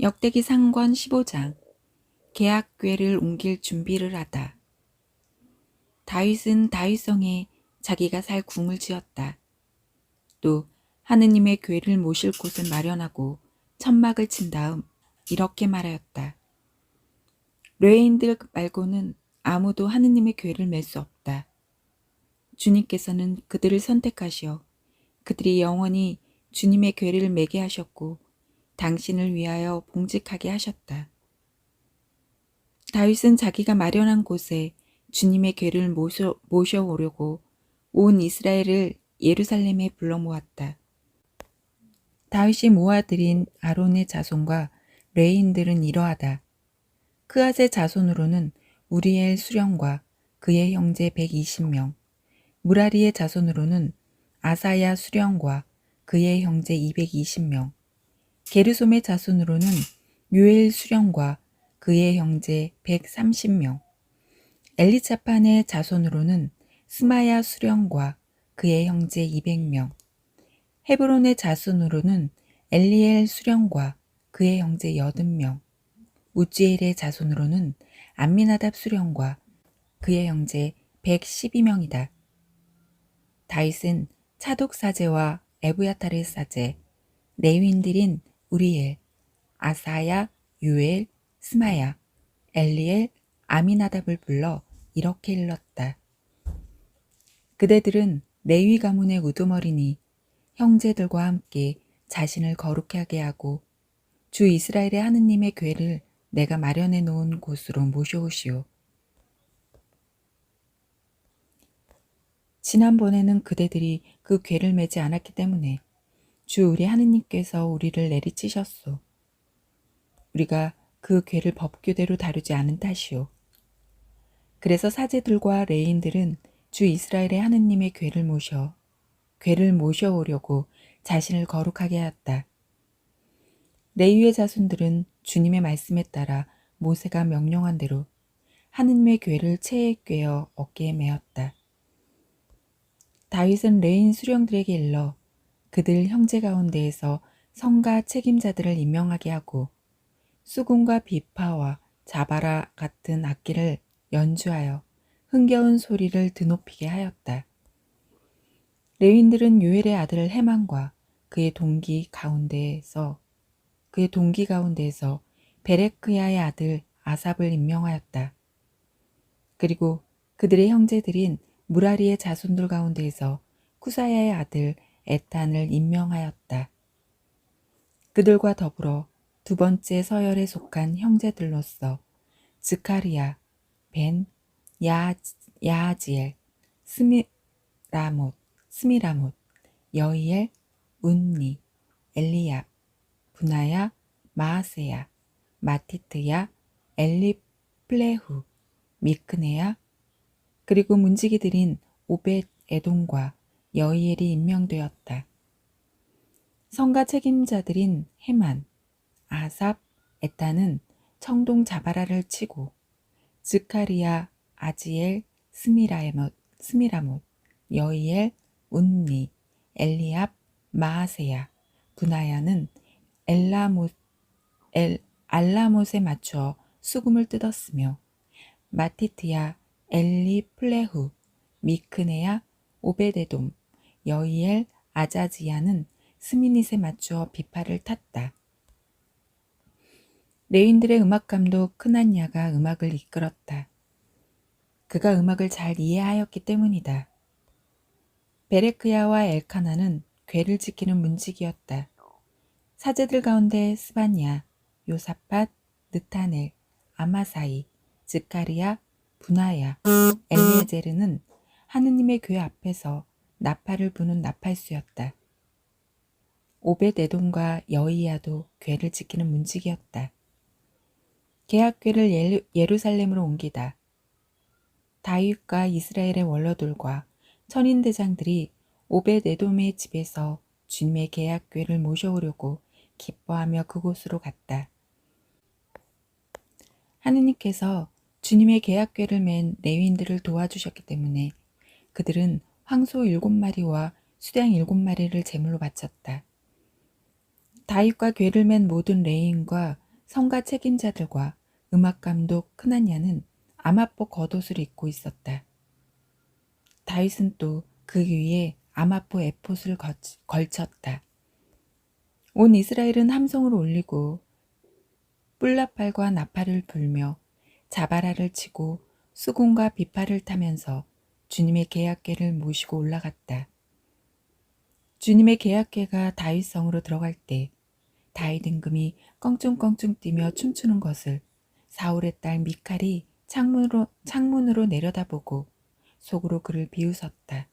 역대기 상권 15장 계약궤를 옮길 준비를 하다. 다윗은 다윗성에 자기가 살 궁을 지었다. 또 하느님의 궤를 모실 곳을 마련하고 천막을 친 다음 이렇게 말하였다. 레인들 말고는 아무도 하느님의 궤를 맬 수 없다. 주님께서는 그들을 선택하시어 그들이 영원히 주님의 궤를 매게 하셨고 당신을 위하여 봉직하게 하셨다. 다윗은 자기가 마련한 곳에 주님의 궤를 모셔, 모셔오려고 온 이스라엘을 예루살렘에 불러 모았다. 다윗이 모아들인 아론의 자손과 레인들은 이러하다. 크앗의 자손으로는 우리엘 수령과 그의 형제 120명, 무라리의 자손으로는 아사야 수령과 그의 형제 220명, 게르솜의 자손으로는 요엘 수령과 그의 형제 130명, 엘리차판의 자손으로는 스마야 수령과 그의 형제 200명, 헤브론의 자손으로는 엘리엘 수령과 그의 형제 80명, 우지엘의 자손으로는 안미나답 수령과 그의 형제 112명이다. 다윗은 차독 사제와 에브야타르 사제, 레윈들인 우리엘, 아사야, 유엘, 스마야, 엘리엘, 아미나답을 불러 이렇게 일렀다. 그대들은 레위 가문의 우두머리니 형제들과 함께 자신을 거룩하게 하고 주 이스라엘의 하느님의 궤를 내가 마련해 놓은 곳으로 모셔오시오. 지난번에는 그대들이 그 궤를 매지 않았기 때문에 주 우리 하느님께서 우리를 내리치셨소. 우리가 그 궤를 법규대로 다루지 않은 탓이오. 그래서 사제들과 레인들은 주 이스라엘의 하느님의 궤를 모셔 궤를 모셔오려고 자신을 거룩하게 하였다. 레위의 자손들은 주님의 말씀에 따라 모세가 명령한 대로 하느님의 궤를 체에 꿰어 어깨에 메었다. 다윗은 레인 수령들에게 일러 그들 형제 가운데에서 성가 책임자들을 임명하게 하고 수군과 비파와 자바라 같은 악기를 연주하여 흥겨운 소리를 드높이게 하였다. 레윈들은 요엘의 아들 해만과 그의 동기 가운데에서 그의 동기 가운데에서 베레크야의 아들 아삽을 임명하였다. 그리고 그들의 형제들인 무라리의 자손들 가운데에서 쿠사야의 아들 에탄을 임명하였다. 그들과 더불어 두 번째 서열에 속한 형제들로서 즈카리아, 벤, 야, 야지엘, 스미라못, 스미라못, 여이엘, 운니, 엘리압, 분하야, 마아세야, 마티트야, 엘리플레후, 미크네야, 그리고 문지기들인 오벳 에돔과 여이엘이 임명되었다. 성가 책임자들인 헤만, 아삽, 에타는 청동 자바라를 치고 즈카리아, 아지엘, 스미라못, 스미라못, 여이엘, 운니, 엘리압, 마아세야, 분하야는 엘라못, 엘, 알라못에 맞추어 수금을 뜯었으며 마티트야, 엘리 플레후, 미크네야, 오베데돔, 여이엘, 아자지야는 스미닛에 맞추어 비파를 탔다. 레인들의 음악 감독 크난야가 음악을 이끌었다. 그가 음악을 잘 이해하였기 때문이다. 베레크야와 엘카나는 괴를 지키는 문지기였다. 사제들 가운데 스바냐, 요사팟, 느타넬, 아마사이, 즈카리아, 분하야, 엘리에제르는 하느님의 궤 앞에서 나팔을 부는 나팔수였다. 오벳에돔과 여이야도 궤를 지키는 문지기였다. 계약궤를 예루살렘으로 옮기다. 다윗과 이스라엘의 원로들과 천인대장들이 오벳에돔의 집에서 주님의 계약궤를 모셔오려고 기뻐하며 그곳으로 갔다. 하느님께서 주님의 계약궤를 맨 레윈들을 도와주셨기 때문에 그들은 황소 일곱 마리와 수량 일곱 마리를 제물로 바쳤다. 다윗과 궤를 맨 모든 레인과 성가 책임자들과 음악 감독 크나냐는 아마포 겉옷을 입고 있었다. 다윗은 또 그 위에 아마포 에폿을 걸쳤다. 온 이스라엘은 함성을 올리고 뿔나팔과 나팔을 불며 자바라를 치고 수공과 비파를 타면서 주님의 계약궤를 모시고 올라갔다. 주님의 계약궤가 다윗 성으로 들어갈 때 다윗 임금이 껑충껑충 뛰며 춤추는 것을 사울의 딸 미칼이 창문으로 창문으로 내려다보고 속으로 그를 비웃었다.